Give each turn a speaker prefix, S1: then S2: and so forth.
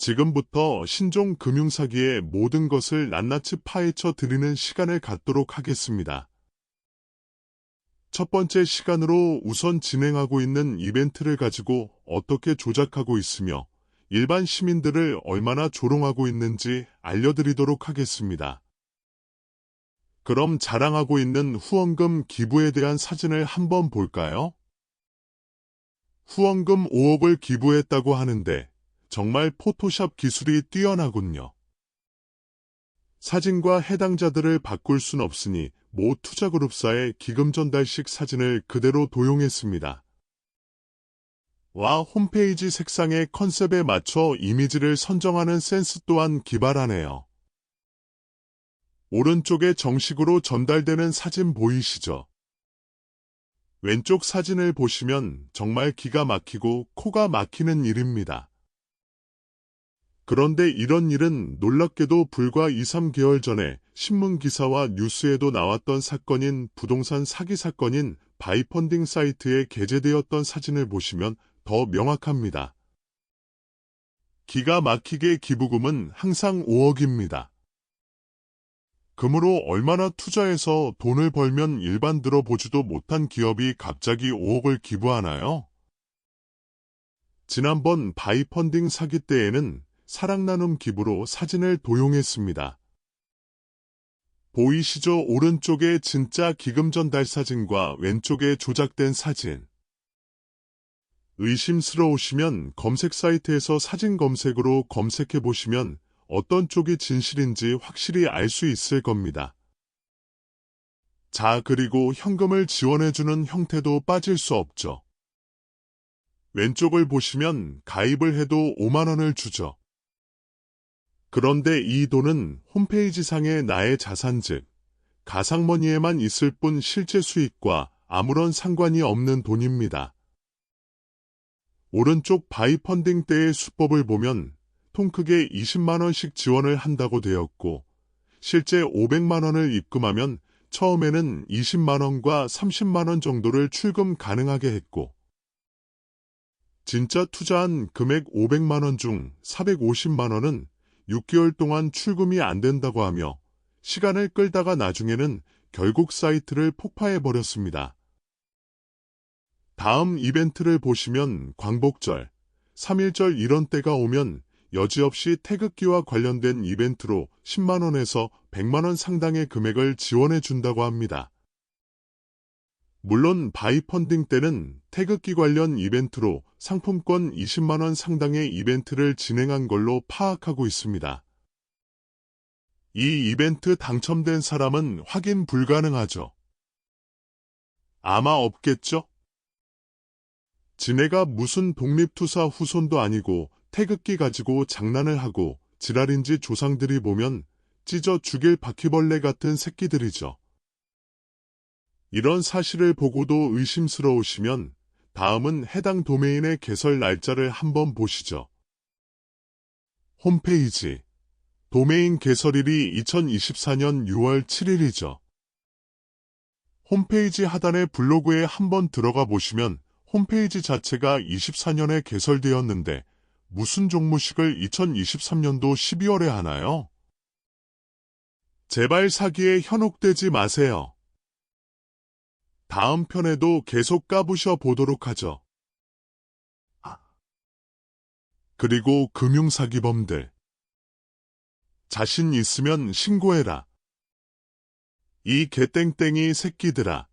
S1: 지금부터 신종 금융사기의 모든 것을 낱낱이 파헤쳐 드리는 시간을 갖도록 하겠습니다. 첫 번째 시간으로 우선 진행하고 있는 이벤트를 가지고 어떻게 조작하고 있으며 일반 시민들을 얼마나 조롱하고 있는지 알려드리도록 하겠습니다. 그럼 자랑하고 있는 후원금 기부에 대한 사진을 한번 볼까요? 후원금 5억을 기부했다고 하는데 정말 포토샵 기술이 뛰어나군요. 사진과 해당자들을 바꿀 순 없으니 모 투자그룹사의 기금 전달식 사진을 그대로 도용했습니다. 와 홈페이지 색상의 컨셉에 맞춰 이미지를 선정하는 센스 또한 기발하네요. 오른쪽에 정식으로 전달되는 사진 보이시죠? 왼쪽 사진을 보시면 정말 기가 막히고 코가 막히는 일입니다. 그런데 이런 일은 놀랍게도 불과 2, 3개월 전에 신문 기사와 뉴스에도 나왔던 사건인 부동산 사기 사건인 바이펀딩 사이트에 게재되었던 사진을 보시면 더 명확합니다. 기가 막히게 기부금은 항상 5억입니다. 금으로 얼마나 투자해서 돈을 벌면 일반 들어보지도 못한 기업이 갑자기 5억을 기부하나요? 지난번 바이펀딩 사기 때에는 사랑 나눔 기부로 사진을 도용했습니다. 보이시죠? 오른쪽에 진짜 기금 전달 사진과 왼쪽에 조작된 사진. 의심스러우시면 검색 사이트에서 사진 검색으로 검색해 보시면 어떤 쪽이 진실인지 확실히 알 수 있을 겁니다. 자, 그리고 현금을 지원해주는 형태도 빠질 수 없죠. 왼쪽을 보시면 가입을 해도 5만원을 주죠. 그런데 이 돈은 홈페이지 상의 나의 자산 즉 가상머니에만 있을 뿐 실제 수익과 아무런 상관이 없는 돈입니다. 오른쪽 바이펀딩 때의 수법을 보면 통 크게 20만원씩 지원을 한다고 되었고 실제 500만원을 입금하면 처음에는 20만원과 30만원 정도를 출금 가능하게 했고 진짜 투자한 금액 500만원 중 450만원은 6개월 동안 출금이 안 된다고 하며 시간을 끌다가 나중에는 결국 사이트를 폭파해버렸습니다. 다음 이벤트를 보시면 광복절, 3일절 이런 때가 오면 여지없이 태극기와 관련된 이벤트로 10만원에서 100만원 상당의 금액을 지원해 준다고 합니다. 물론 바이펀딩 때는 태극기 관련 이벤트로 상품권 20만원 상당의 이벤트를 진행한 걸로 파악하고 있습니다. 이 이벤트 당첨된 사람은 확인 불가능하죠. 아마 없겠죠? 지네가 무슨 독립투사 후손도 아니고 태극기 가지고 장난을 하고 지랄인지 조상들이 보면 찢어 죽일 바퀴벌레 같은 새끼들이죠. 이런 사실을 보고도 의심스러우시면 다음은 해당 도메인의 개설 날짜를 한번 보시죠. 홈페이지 도메인 개설일이 2024년 6월 7일이죠. 홈페이지 하단의 블로그에 한번 들어가 보시면 홈페이지 자체가 24년에 개설되었는데 무슨 종무식을 2023년도 12월에 하나요? 제발 사기에 현혹되지 마세요. 다음 편에도 계속 까부셔 보도록 하죠. 그리고 금융사기범들. 자신 있으면 신고해라. 이 개땡땡이 새끼들아.